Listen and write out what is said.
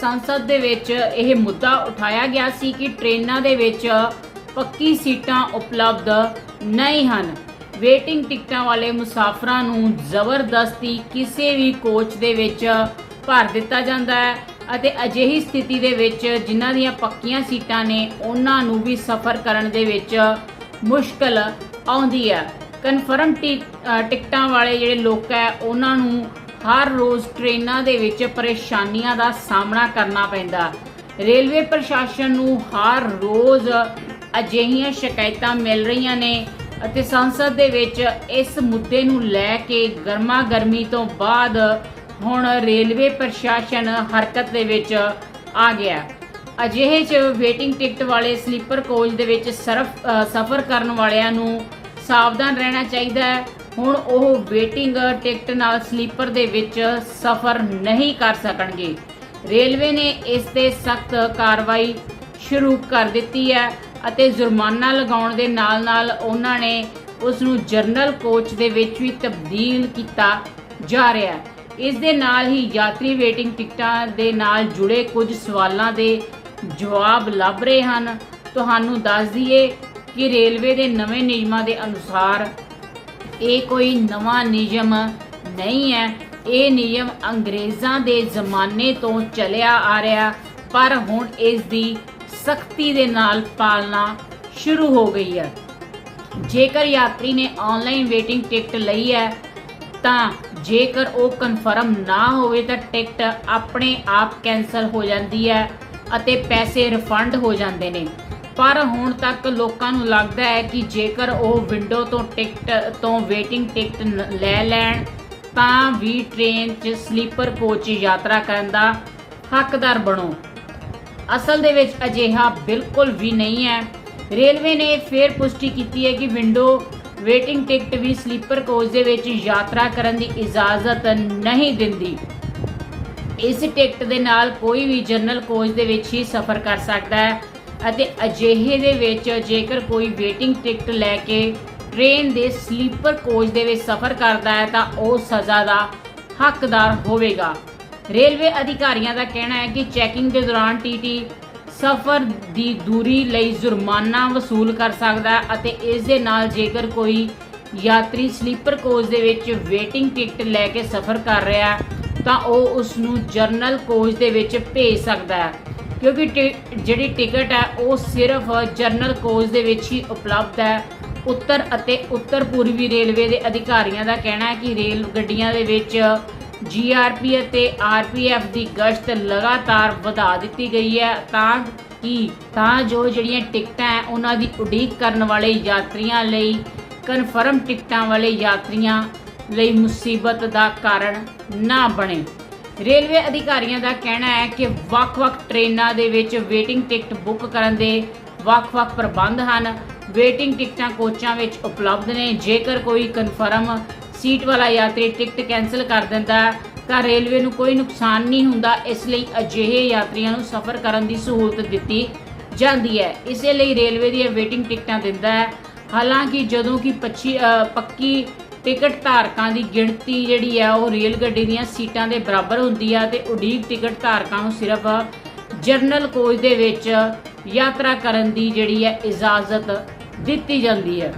ਸੰਸਦ ਦੇ ਵਿੱਚ ਇਹ ਮੁੱਦਾ ਉਠਾਇਆ ਗਿਆ ਸੀ ਕਿ ਟ੍ਰੇਨਾਂ ਦੇ ਵਿੱਚ ਪੱਕੀ ਸੀਟਾਂ ਉਪਲਬਧ ਨਹੀਂ ਹਨ। ਵੇਟਿੰਗ ਟਿਕਟਾਂ ਵਾਲੇ ਮੁਸਾਫਰਾਂ ਨੂੰ ਜ਼ਬਰਦਸਤੀ ਕਿਸੇ ਵੀ ਕੋਚ ਦੇ ਵਿੱਚ ਭਰ ਦਿੱਤਾ ਜਾਂਦਾ ਹੈ ਅਤੇ ਅਜਿਹੀ ਸਥਿਤੀ ਦੇ ਵਿੱਚ ਜਿਨ੍ਹਾਂ ਦੀਆਂ ਪੱਕੀਆਂ ਸੀਟਾਂ ਨੇ, ਉਹਨਾਂ ਨੂੰ ਵੀ ਸਫ਼ਰ ਕਰਨ ਦੇ ਵਿੱਚ ਮੁਸ਼ਕਲ ਆਉਂਦੀ ਹੈ। ਕਨਫਰਮ ਟੀ- ਟਿਕਟਾਂ ਵਾਲੇ ਜਿਹੜੇ ਲੋਕ ਹੈ, ਉਹਨਾਂ ਨੂੰ ਹਰ ਰੋਜ਼ ਟ੍ਰੇਨਾਂ ਦੇ ਵਿੱਚ ਪਰੇਸ਼ਾਨੀਆਂ ਦਾ ਸਾਹਮਣਾ ਕਰਨਾ ਪੈਂਦਾ। ਰੇਲਵੇ ਪ੍ਰਸ਼ਾਸਨ ਨੂੰ ਹਰ ਰੋਜ਼ ਅਜਿਹੀਆਂ ਸ਼ਿਕਾਇਤਾਂ ਮਿਲ ਰਹੀਆਂ ਨੇ ਅਤੇ ਸੰਸਦ ਦੇ ਵਿੱਚ ਇਸ ਮੁੱਦੇ ਨੂੰ ਲੈ ਕੇ ਗਰਮਾ ਗਰਮੀ ਤੋਂ ਬਾਅਦ ਹੁਣ ਰੇਲਵੇ ਪ੍ਰਸ਼ਾਸਨ ਹਰਕਤ ਦੇ ਵਿੱਚ ਆ ਗਿਆ। ਅਜਿਹੇ ਚ ਵੇਟਿੰਗ ਟਿਕਟ ਵਾਲੇ ਸਲੀਪਰ ਕੋਚ ਦੇ ਵਿੱਚ ਸਰਫ ਸਫ਼ਰ ਕਰਨ ਵਾਲਿਆਂ ਨੂੰ ਸਾਵਧਾਨ ਰਹਿਣਾ ਚਾਹੀਦਾ ਹੈ। ਹੁਣ ਉਹ ਵੇਟਿੰਗ ਟਿਕਟ ਨਾਲ ਸਲੀਪਰ ਦੇ ਵਿੱਚ ਸਫ਼ਰ ਨਹੀਂ ਕਰ ਸਕਣਗੇ। ਰੇਲਵੇ ਨੇ ਇਸ ਤੇ ਸਖਤ ਕਾਰਵਾਈ ਸ਼ੁਰੂ ਕਰ ਦਿੱਤੀ ਹੈ ਅਤੇ ਜੁਰਮਾਨਾ ਲਗਾਉਣ ਦੇ ਨਾਲ-ਨਾਲ ਉਹਨਾਂ ਨੇ ਉਸ ਨੂੰ ਜਨਰਲ ਕੋਚ ਦੇ ਵਿੱਚ ਵੀ ਤਬਦੀਲ ਕੀਤਾ ਜਾ ਰਿਹਾ ਹੈ। ਇਸ ਦੇ ਨਾਲ ਹੀ ਯਾਤਰੀ ਵੇਟਿੰਗ ਟਿਕਟਾਂ ਦੇ ਨਾਲ ਜੁੜੇ ਕੁਝ ਸਵਾਲਾਂ ਦੇ ਜਵਾਬ ਲੱਭ ਰਹੇ ਹਨ। ਤੁਹਾਨੂੰ ਦੱਸ ਦਈਏ ਕਿ ਰੇਲਵੇ ਦੇ ਨਵੇਂ ਨਿਯਮਾਂ ਦੇ ਅਨੁਸਾਰ ਇਹ ਕੋਈ ਨਵਾਂ ਨਿਯਮ ਨਹੀਂ ਹੈ। ਇਹ ਨਿਯਮ ਅੰਗਰੇਜ਼ਾਂ ਦੇ ਜ਼ਮਾਨੇ ਤੋਂ ਚੱਲਿਆ ਆ ਰਿਹਾ, ਪਰ ਹੁਣ ਇਸ ਦੀ ਸਖਤੀ ਦੇ ਨਾਲ ਪਾਲਣਾ ਸ਼ੁਰੂ ਹੋ ਗਈ ਹੈ। ਜੇਕਰ ਯਾਤਰੀ ਨੇ ਆਨਲਾਈਨ ਵੇਟਿੰਗ ਟਿਕਟ ਲਈ ਹੈ, ਤਾਂ ਜੇਕਰ ਉਹ ਕਨਫਰਮ ਨਾ ਹੋਵੇ ਤਾਂ ਟਿਕਟ ਆਪਣੇ ਆਪ ਕੈਨਸਲ ਹੋ ਜਾਂਦੀ ਹੈ ਅਤੇ ਪੈਸੇ ਰਿਫੰਡ ਹੋ ਜਾਂਦੇ ਨੇ। ਪਰ ਹੁਣ ਤੱਕ ਲੋਕਾਂ ਨੂੰ ਲੱਗਦਾ ਹੈ ਕਿ ਜੇਕਰ ਉਹ ਵਿੰਡੋ ਤੋਂ ਟਿਕਟ ਤੋਂ ਵੇਟਿੰਗ ਟਿਕਟ ਲੈ ਲੈਣ, ਤਾਂ ਵੀ ਟ੍ਰੇਨ 'ਚ ਸਲੀਪਰ ਕੋਚ ਯਾਤਰਾ ਕਰਨ ਦਾ ਹੱਕਦਾਰ ਬਣੋ। ਅਸਲ ਦੇ ਵਿੱਚ ਅਜਿਹਾ ਬਿਲਕੁਲ ਵੀ ਨਹੀਂ ਹੈ। ਰੇਲਵੇ ਨੇ ਫੇਰ ਪੁਸ਼ਟੀ ਕੀਤੀ ਹੈ ਕਿ ਵਿੰਡੋ ਵੇਟਿੰਗ ਟਿਕਟ ਵੀ ਸਲੀਪਰ ਕੋਚ ਦੇ ਵਿੱਚ ਯਾਤਰਾ ਕਰਨ ਦੀ ਇਜਾਜ਼ਤ ਨਹੀਂ ਦਿੰਦੀ। ਇਸ ਟਿਕਟ ਦੇ ਨਾਲ ਕੋਈ ਵੀ ਜਨਰਲ ਕੋਚ ਦੇ ਵਿੱਚ ਹੀ ਸਫ਼ਰ ਕਰ ਸਕਦਾ ਹੈ। ਅਤੇ ਅਜਿਹੇ ਦੇ ਵਿੱਚ ਜੇਕਰ ਕੋਈ ਵੇਟਿੰਗ ਟਿਕਟ ਲੈ ਕੇ ਟ੍ਰੇਨ ਦੇ ਸਲੀਪਰ ਕੋਚ ਦੇ ਵਿੱਚ ਸਫ਼ਰ ਕਰਦਾ ਹੈ ਤਾਂ ਉਹ ਸਜ਼ਾ ਦਾ ਹੱਕਦਾਰ ਹੋਵੇਗਾ। ਰੇਲਵੇ ਅਧਿਕਾਰੀਆਂ ਦਾ ਕਹਿਣਾ ਹੈ ਕਿ ਚੈਕਿੰਗ ਦੇ ਦੌਰਾਨ ਟੀਟੀ ਸਫ਼ਰ ਦੀ ਦੂਰੀ ਲਈ ਜੁਰਮਾਨਾ ਵਸੂਲ ਕਰ ਸਕਦਾ ਹੈ ਅਤੇ ਇਸ ਦੇ ਨਾਲ ਜੇਕਰ ਕੋਈ ਯਾਤਰੀ ਸਲੀਪਰ ਕੋਚ ਦੇ ਵਿੱਚ ਵੇਟਿੰਗ ਟਿਕਟ ਲੈ ਕੇ ਸਫ਼ਰ ਕਰ ਰਿਹਾ ਤਾਂ ਉਹ ਉਸ ਨੂੰ ਜਰਨਲ ਕੋਚ ਦੇ ਵਿੱਚ ਭੇਜ ਸਕਦਾ ਹੈ। ਕਿਉਂਕਿ ਟਿ- ਜਿਹੜੀ ਟਿਕਟ ਹੈ, ਉਹ ਸਿਰਫ ਜਨਰਲ ਕੋਚ ਦੇ ਵਿੱਚ ਹੀ ਉਪਲਬਧ ਹੈ। ਉੱਤਰ ਅਤੇ ਉੱਤਰ ਪੂਰਬੀ ਰੇਲਵੇ ਦੇ ਅਧਿਕਾਰੀਆਂ ਦਾ ਕਹਿਣਾ ਹੈ ਕਿ ਰੇਲ ਗੱਡੀਆਂ ਦੇ ਵਿੱਚ ਜੀਆਰਪੀ ਅਤੇ ਆਰਪੀਐਫ ਦੀ ਗਸ਼ਤ ਲਗਾਤਾਰ ਵਧਾ ਦਿੱਤੀ ਗਈ ਹੈ। ਤਾਂ ਕਿ, ਤਾਂ ਜੋ ਜਿਹੜੀਆਂ ਟਿਕਟਾਂ ਹੈ, ਉਹਨਾਂ ਦੀ ਉਡੀਕ ਕਰਨ ਵਾਲੇ ਯਾਤਰੀਆਂ ਲਈ ਕਨਫਰਮ ਟਿਕਟਾਂ ਵਾਲੇ ਯਾਤਰੀਆਂ ਲਈ ਮੁਸੀਬਤ ਦਾ ਕਾਰਨ ਨਾ ਬਣੇ। ਰੇਲਵੇ ਅਧਿਕਾਰੀਆਂ ਦਾ ਕਹਿਣਾ ਹੈ ਕਿ ਵੱਖ-ਵੱਖ ਟ੍ਰੇਨਾਂ ਦੇ ਵਿੱਚ ਵੇਟਿੰਗ ਟਿਕਟ ਬੁੱਕ ਕਰਨ ਦੇ ਵੱਖ-ਵੱਖ ਪ੍ਰਬੰਧ ਹਨ। ਵੇਟਿੰਗ ਟਿਕਟਾਂ ਕੋਚਾਂ ਵਿੱਚ ਉਪਲਬਧ ਨੇ। ਜੇਕਰ ਕੋਈ ਕਨਫਰਮ ਸੀਟ ਵਾਲਾ ਯਾਤਰੀ ਟਿਕਟ ਕੈਨਸਲ ਕਰ ਦਿੰਦਾ ਤਾਂ ਰੇਲਵੇ ਨੂੰ ਕੋਈ ਨੁਕਸਾਨ ਨਹੀਂ ਹੁੰਦਾ। ਇਸ ਲਈ ਅਜਿਹੇ ਯਾਤਰੀਆਂ ਨੂੰ ਸਫ਼ਰ ਕਰਨ ਦੀ ਸਹੂਲਤ ਦਿੱਤੀ ਜਾਂਦੀ ਹੈ। ਇਸੇ ਲਈ ਰੇਲਵੇ ਦੀਆਂ ਵੇਟਿੰਗ ਟਿਕਟਾਂ ਦਿੰਦਾ ਹੈ। ਹਾਲਾਂਕਿ ਜਦੋਂ ਕਿ ਪੱਚੀ ਅ, ਪੱਕੀ ਟਿਕਟ ਧਾਰਕਾਂ ਦੀ ਗਿਣਤੀ ਜਿਹੜੀ ਹੈ ਉਹ ਰੇਲ ਗੱਡੀ ਦੀਆਂ ਸੀਟਾਂ ਦੇ ਬਰਾਬਰ ਹੁੰਦੀ ਆ ਤੇ ਉਡੀਕ ਟਿਕਟ ਧਾਰਕਾਂ ਨੂੰ ਸਿਰਫ ਜਰਨਲ ਕੋਚ ਦੇ ਵਿੱਚ ਯਾਤਰਾ ਕਰਨ ਦੀ ਜਿਹੜੀ ਹੈ ਇਜਾਜ਼ਤ ਦਿੱਤੀ ਜਾਂਦੀ ਹੈ